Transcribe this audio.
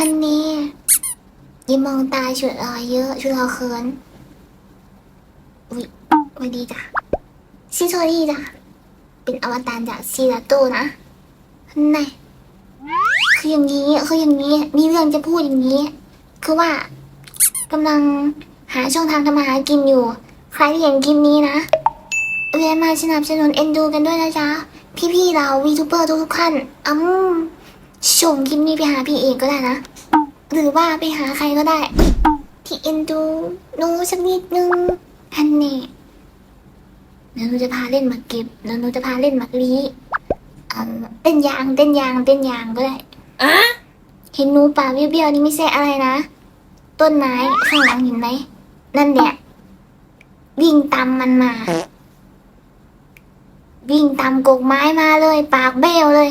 ฮันนี่ยิ้มมองตาชุดรอยเยอะชุดรอเขินอุ้ยวัสดีจ้ะชิโซรี่จ้ะเป็นอวตารจากซีราโตนะฮันนี่คืออย่างนี้คืออย่างนี้ มีเรื่องจะพูดอย่างนี้ คือว่ากำลังหาช่องทางทำมาหากินอยู่ ใครที่เห็นคลิปนี้นะแวะมาสนับสนุนเอ็นดูกันด้วยนะจ๊ะ พี่ๆเราวีทูเบอร์ทุกๆท่านอืม ส่งคลิปนี้ไปหาพี่เอกก็ได้นะ หรือว่าไปหาใครก็ได้ที่เอ็นดูหนูสักนิดนึงฮันนี่เดี๋ยวหนูจะพาเล่นหมากเก็บแล้วหนูจะพาเล่นหมากลีเอาเต้นยางเต้นยางเต้นยางก็ได้อะเห็นหนูป่าเบี้ยวๆนี่ไม่ใช่อะไรนะ ต้นไม้ข้างหลังเห็นไหมนั่นแหละวิ่งตามมันมา วิ่งตามกกไม้มาเลย ปากเบี้ยวเลย